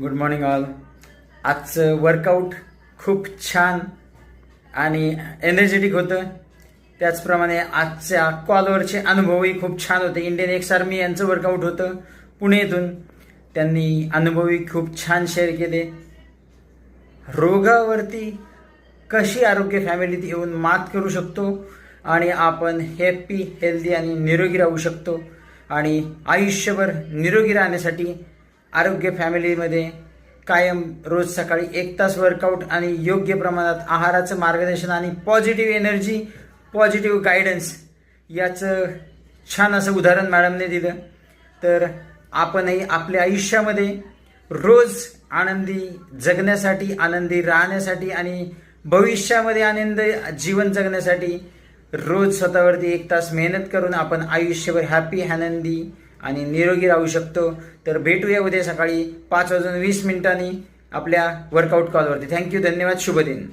Good morning all आजचं workout खूप छान आणि एनर्जेटिक होतं. त्याचप्रमाणे आजच्या कॉलवरचे अनुभवही खूप छान होते. इंडियन एक्स आर्मी यांचं वर्कआउट होतं पुणे येथून त्यांनी अनुभवही खूप छान शेअर केले. रोगावरती कशी आरोग्य फॅमिलीत येऊन मात करू शकतो आणि आपण हॅप्पी हेल्दी आणि निरोगी राहू शकतो आणि आयुष्यभर निरोगी राहण्यासाठी आरोग्य फॅमिलीमध्ये कायम रोज सकाळी एक तास वर्कआउट आणि योग्य प्रमाणात आहाराचं मार्गदर्शन आणि पॉझिटिव्ह एनर्जी पॉझिटिव्ह गायडन्स याचं छान असं उदाहरण मॅडमने दिलं. तर आपणही आपल्या आयुष्यामध्ये रोज आनंदी जगण्यासाठी आनंदी राहण्यासाठी आणि भविष्यामध्ये आनंद जीवन जगण्यासाठी रोज स्वतःवरती एक तास मेहनत करून आपण आयुष्यभर हॅपी आनंदी आणि निरोगी राहू शकतो. तर भेटूया उद्या सकाळी पाच वाजून वीस मिनिटांनी आपल्या वर्कआउट कॉलवरती थँक्यू धन्यवाद शुभ दिन